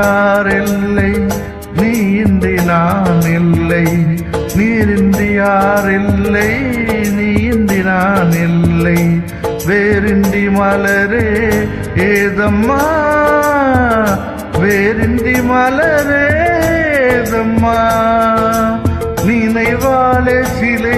நீரின்றி யாரில்லை? நீ இன்றி நான் இல்லை நீரின்றி யாரில்லை? நீ இன்றி நான் இல்லை வேரின்றி மலரே ஏதம்மா? வேரின்றி மலரே ஏதம்மா? நினைவாலே சிலை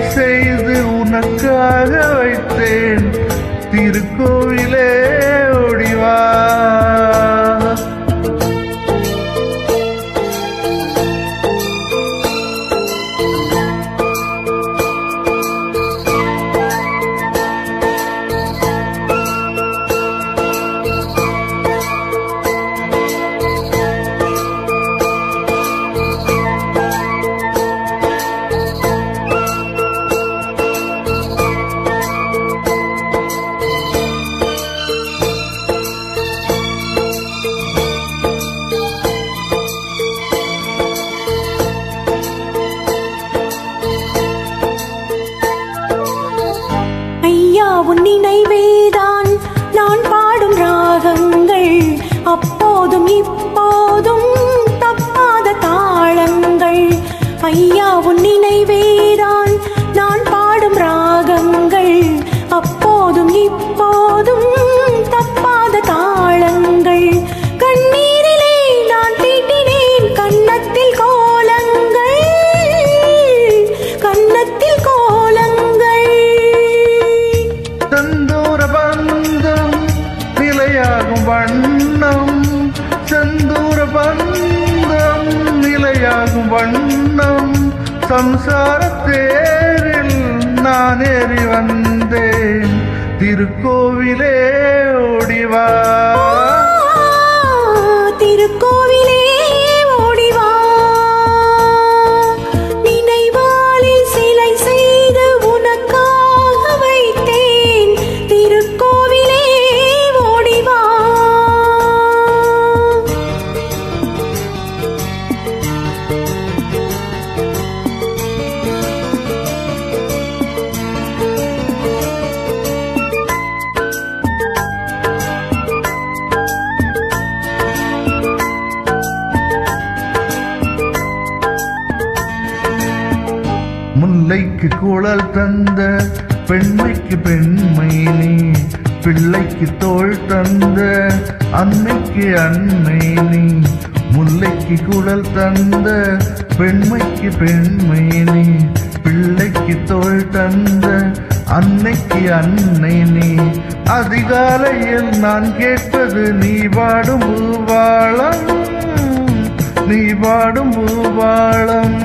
morning 9 வண்ணம் செந்தூர பந்தம் நிலையாகும் வண்ணம். சம்சார தேரில் நான் ஏறி வந்தேன். திருக்கோவிலே முல்லைக்கு குழல் தந்த பெண்மைக்கு பெண்மை நீ பிள்ளைக்கு தோல் தந்த அன்னைக்கு அன்னை நீ. முல்லைக்கு குழல் தந்த பெண்மைக்கு பெண்மை நீ பிள்ளைக்கு தோல் தந்த அன்னைக்கு அன்னை நீ. அதிகாலையில் நான் கேட்பது நீ பாடும் பூவாளம் நீ பாடும் பூவாளம்